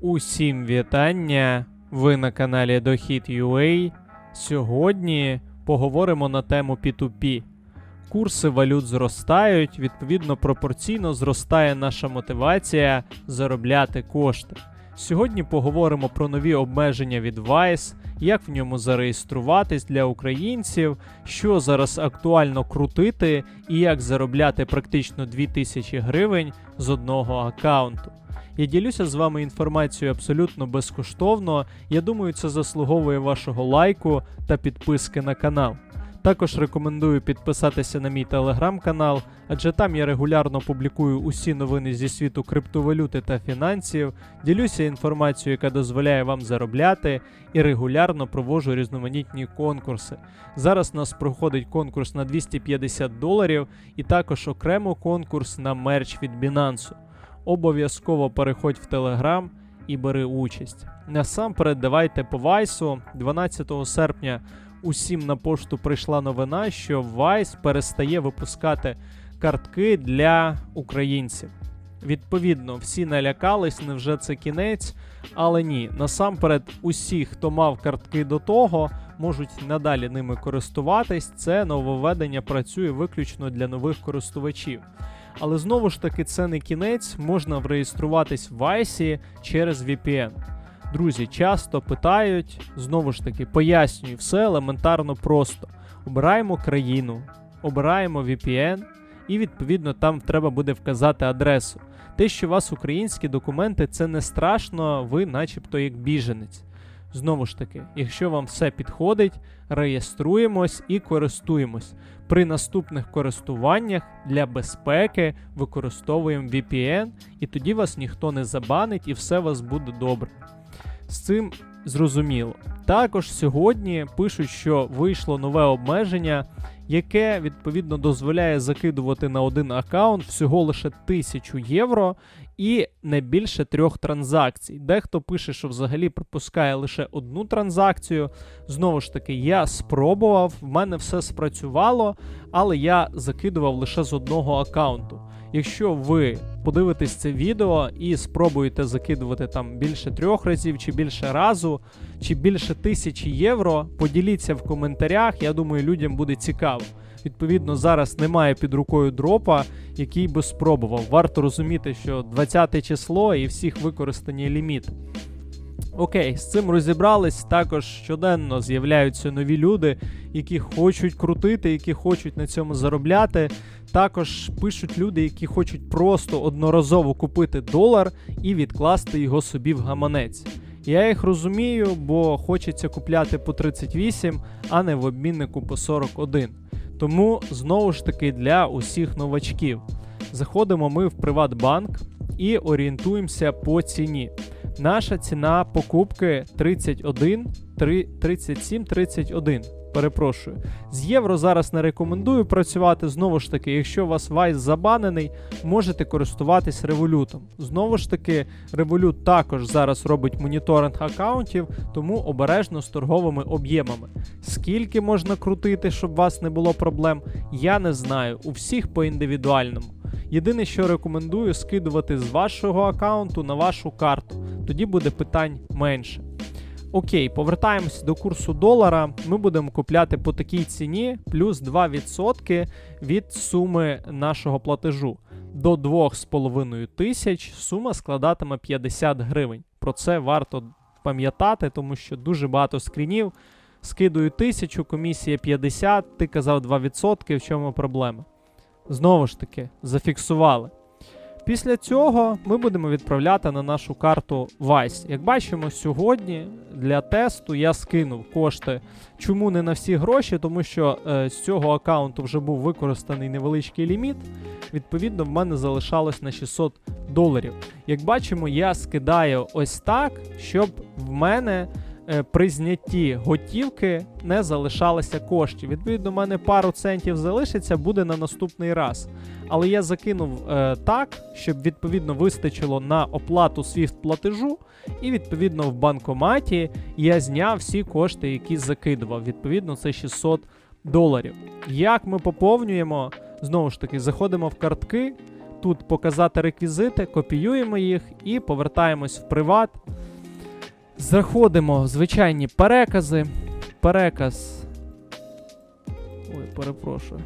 Усім вітання! Ви на каналі Дохід.ua. Сьогодні поговоримо на тему P2P. Курси валют зростають, відповідно, пропорційно зростає наша мотивація заробляти кошти. Сьогодні поговоримо про нові обмеження від Vice, як в ньому зареєструватись для українців, що зараз актуально крутити і як заробляти практично 2000 гривень з одного аккаунту. Я ділюся з вами інформацією абсолютно безкоштовно. Я думаю, це заслуговує вашого лайку та підписки на канал. Також рекомендую підписатися на мій телеграм-канал, адже там я регулярно публікую усі новини зі світу криптовалюти та фінансів, ділюся інформацією, яка дозволяє вам заробляти, і регулярно проводжу різноманітні конкурси. Зараз у нас проходить конкурс на 250 доларів і також окремо конкурс на мерч від Binance. Обов'язково переходь в Телеграм і бери участь. Насамперед, давайте по Вайсу 12 серпня усім на пошту прийшла новина, що Вайс перестає випускати картки для українців. Відповідно, всі налякались, невже це кінець, але ні. Насамперед, усі, хто мав картки до того, можуть надалі ними користуватись. Це нововведення працює виключно для нових користувачів. Але знову ж таки, це не кінець, можна вреєструватись в Вайсі через VPN. Друзі, часто питають, знову ж таки, пояснюю, все елементарно просто. Обираємо країну, обираємо VPN, і відповідно там треба буде вказати адресу. Те, що у вас українські документи, це не страшно, ви начебто як біженець. Знову ж таки, якщо вам все підходить, реєструємось і користуємось. При наступних користуваннях для безпеки використовуємо VPN, і тоді вас ніхто не забанить і все у вас буде добре. З цим зрозуміло. Також сьогодні пишуть, що вийшло нове обмеження, яке відповідно дозволяє закидувати на один аккаунт всього лише 1000 євро і не більше трьох транзакцій. Дехто пише, що взагалі пропускає лише одну транзакцію. Знову ж таки, я спробував, в мене все спрацювало, але я закидував лише з одного аккаунту. Якщо ви подивитесь це відео і спробуєте закидувати там більше трьох разів, чи більше разу, чи більше тисячі євро, поділіться в коментарях. Я думаю, людям буде цікаво. Відповідно, зараз немає під рукою дропа, який би спробував. Варто розуміти, що 20 число і всіх використані ліміт. Окей, з цим розібрались. Також щоденно з'являються нові люди, які хочуть крутити, які хочуть на цьому заробляти. Також пишуть люди, які хочуть просто одноразово купити долар і відкласти його собі в гаманець. Я їх розумію, бо хочеться купляти по 38, а не в обміннику по 41. Тому знову ж таки для усіх новачків. Заходимо ми в Приватбанк і орієнтуємося по ціні. Наша ціна покупки 31, 37, 31. Перепрошую. З євро зараз не рекомендую працювати. Знову ж таки, якщо у вас Вайс забанений, можете користуватись револютом. Знову ж таки, револют також зараз робить моніторинг аккаунтів, тому обережно з торговими об'ємами. Скільки можна крутити, щоб у вас не було проблем, я не знаю. У всіх по індивідуальному. Єдине, що рекомендую, скидувати з вашого аккаунту на вашу карту. Тоді буде питань менше. Окей, повертаємося до курсу долара. Ми будемо купляти по такій ціні плюс 2% від суми нашого платежу. До 2,5 тисяч сума складатиме 50 гривень. Про це варто пам'ятати, тому що дуже багато скрінів. Скидую тисячу, комісія 50, ти казав 2%, в чому проблема? Знову ж таки, зафіксували. Після цього ми будемо відправляти на нашу карту Vice. Як бачимо, сьогодні для тесту я скинув кошти. Чому не на всі гроші? Тому що е, з цього аккаунту вже був використаний невеличкий ліміт. Відповідно, в мене залишалось на 600 доларів. Як бачимо, я скидаю ось так, щоб в мене при знятті готівки не залишалося коштів. Відповідно, в мене пару центів залишиться, буде на наступний раз. Але я закинув е, так, щоб відповідно вистачило на оплату SWIFT платежу, і відповідно в банкоматі я зняв всі кошти, які закидував. Відповідно, це 600 доларів. Як ми поповнюємо? Знову ж таки, заходимо в картки, тут показати реквізити, копіюємо їх і повертаємось в приват. Заходимо в звичайні перекази. Переказ. Ой, перепрошую.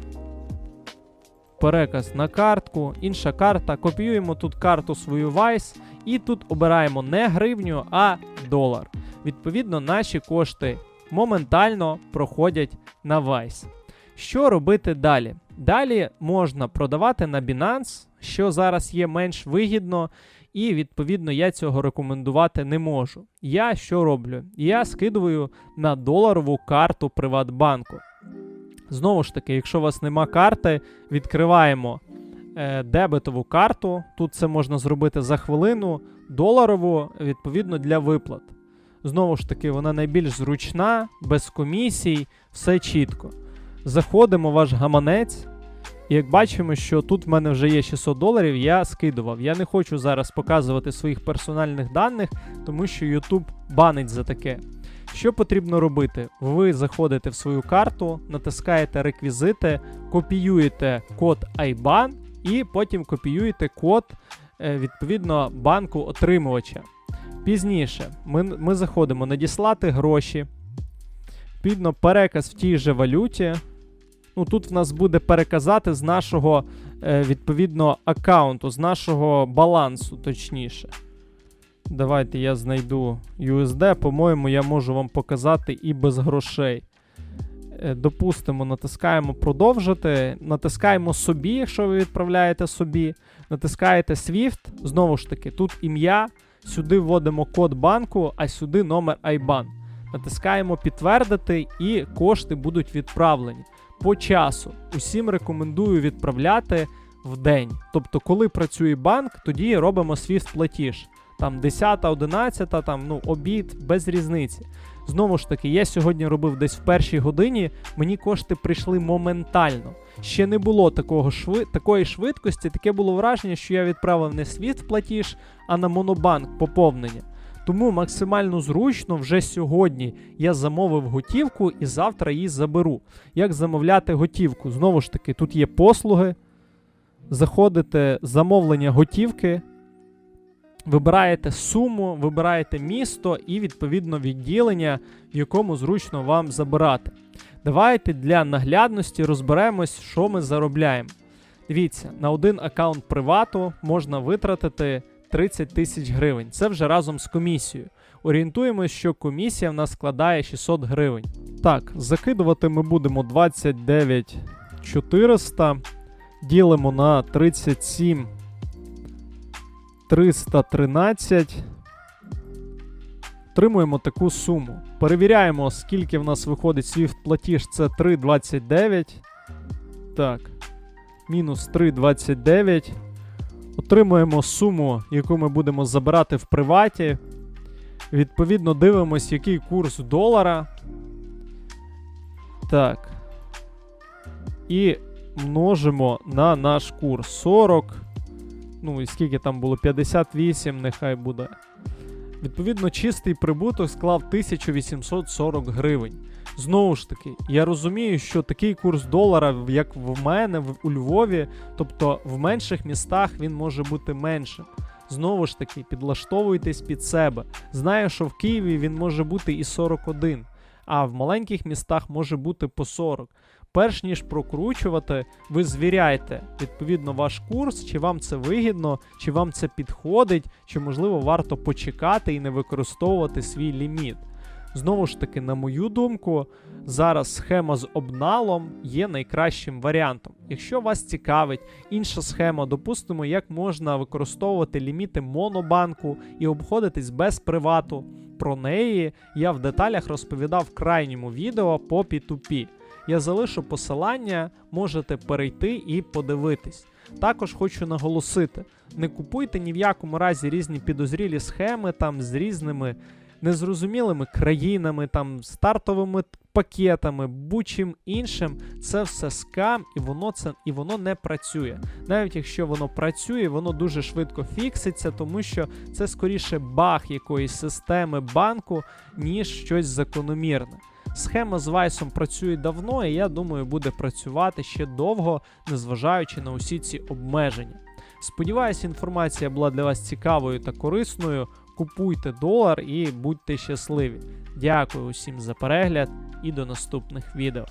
Переказ на картку, інша карта. Копіюємо тут карту свою Vice і тут обираємо не гривню, а долар. Відповідно, наші кошти моментально проходять на Vice. Що робити далі? Далі можна продавати на Binance, що зараз є менш вигідно, і відповідно я цього рекомендувати не можу. Я що роблю? Я скидую на доларову карту Приватбанку. Знову ж таки, якщо у вас нема карти, відкриваємо е, дебетову карту. Тут це можна зробити за хвилину, доларову, відповідно для виплат. Знову ж таки, вона найбільш зручна, без комісій, все чітко. Заходимо в ваш гаманець. І як бачимо, що тут в мене вже є 600 доларів, я скидував. Я не хочу зараз показувати своїх персональних даних, тому що YouTube банить за таке. Що потрібно робити? Ви заходите в свою карту, натискаєте реквізити, копіюєте код IBAN і потім копіюєте код е, відповідно банку отримувача. Пізніше ми, ми заходимо надіслати гроші. Відповідно, переказ в тій же валюті. Ну, тут в нас буде переказати з нашого е, відповідно аккаунту, з нашого балансу, точніше. Давайте я знайду USD. По-моєму, я можу вам показати і без грошей. Е, Допустимо, натискаємо продовжити. Натискаємо собі, якщо ви відправляєте собі. Натискаєте SWIFT. Знову ж таки, тут ім'я. Сюди вводимо код банку, а сюди номер IBAN. Натискаємо підтвердити, і кошти будуть відправлені. По часу. Усім рекомендую відправляти в день. Тобто, коли працює банк, тоді робимо SWIFT платіж. Там 10, 11, там, ну, обід, без різниці. Знову ж таки, я сьогодні робив десь в першій годині, мені кошти прийшли моментально. Ще не було такого шви... такої швидкості, таке було враження, що я відправив не SWIFT платіж, а на Монобанк поповнення. Тому максимально зручно вже сьогодні я замовив готівку і завтра її заберу. Як замовляти готівку? Знову ж таки, тут є послуги. Заходите замовлення готівки, вибираєте суму, вибираєте місто і відповідно відділення, в якому зручно вам забирати. Давайте для наглядності розберемось, що ми заробляємо. Дивіться, на один аккаунт привату можна витратити 30 тисяч гривень. Це вже разом з комісією. Орієнтуємось, що комісія в нас складає 600 гривень. Так, закидувати ми будемо 29 400. Ділимо на 37 313. Отримуємо таку суму. Перевіряємо, скільки в нас виходить SWIFT платіж. Це 3,29. Так. Мінус 3,29. Отримуємо суму, яку ми будемо забирати в приваті. Відповідно, дивимось, який курс долара. Так. І множимо на наш курс 40. Ну, і скільки там було? 58, нехай буде. Відповідно, чистий прибуток склав 1840 гривень. Знову ж таки, я розумію, що такий курс долара, як в мене, в, у Львові, тобто в менших містах він може бути меншим. Знову ж таки, підлаштовуйтесь під себе. Знаю, що в Києві він може бути і 41, а в маленьких містах може бути по 40. Перш ніж прокручувати, ви звіряйте відповідно ваш курс, чи вам це вигідно, чи вам це підходить, чи можливо варто почекати і не використовувати свій ліміт. Знову ж таки, на мою думку, зараз схема з обналом є найкращим варіантом. Якщо вас цікавить інша схема, допустимо, як можна використовувати ліміти монобанку і обходитись без привату. Про неї я в деталях розповідав в крайньому відео по P2P. Я залишу посилання, можете перейти і подивитись. Також хочу наголосити: не купуйте ні в якому разі різні підозрілі схеми там з різними незрозумілими країнами, там стартовими пакетами, будь-чим іншим. Це все скам, і воно це і воно не працює. Навіть якщо воно працює, воно дуже швидко фікситься, тому що це скоріше баг якоїсь системи банку, ніж щось закономірне. Схема з Вайсом працює давно, і я думаю, буде працювати ще довго, незважаючи на усі ці обмеження. Сподіваюсь, інформація була для вас цікавою та корисною. Купуйте долар і будьте щасливі. Дякую усім за перегляд і до наступних відео.